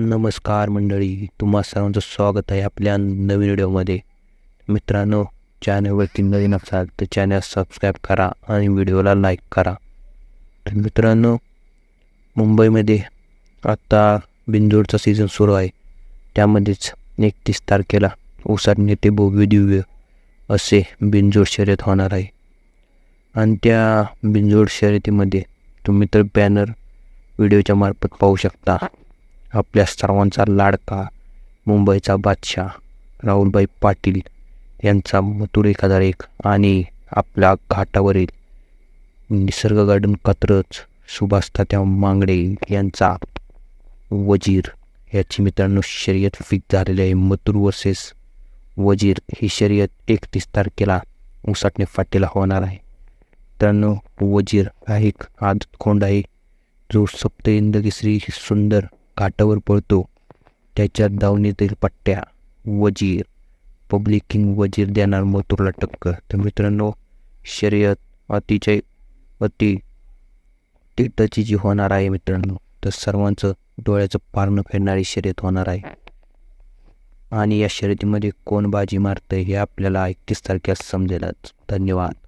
नमस्कार मंडळी तुम्हा सर्वांचं स्वागत आहे आपल्या नवीन व्हिडिओमध्ये. मित्रांनो चॅनलवरती नवीन असाल तर चॅनल सबस्क्राईब करा आणि व्हिडिओला लाईक करा. तर मित्रांनो मुंबईमध्ये आत्ता बिंजोडचा सीझन सुरू आहे. त्यामध्येच एकतीस तारखेला उसाट नेते भव्य दिव्य असे बिंजोड शर्यत होणार आहे. आणि त्या बिंजोड शर्यतीमध्ये तुम्ही तर बॅनर व्हिडिओच्या मार्फत पाहू शकता. आपल्या सर्वांचा लाडका मुंबईचा बादशाह राहुलभाई पाटील यांचा मथुर एक हजार एक आणि आपल्या घाटावरील निसर्ग गार्डन कत्रच सुभाष तात्या मांगडे यांचा वजीर. याची मित्रांनो शर्यत फिक्स झालेली आहे. मथुर वर्सेस वजीर ही शर्यत एकतीस तारखेला उसाटणे फाटीला होणार आहे. मित्रांनो वजीर हा एक आदत खोंड आहे. जो सप्त श्री सुंदर काठावर पळतो. त्याच्या दावणीतील पट्ट्या वजीर पब्लिक किंग वजीर देणार मथुरला टक्कर. तर मित्रांनो शर्यत अतिशय अति तिटची जी होणार आहे मित्रांनो तर सर्वांचं डोळ्याचं पारणं फेडणारी शर्यत होणार आहे. आणि या शर्यतीमध्ये कोण बाजी मारतं हे आपल्याला एकतीस तारखेला समजेलच. धन्यवाद.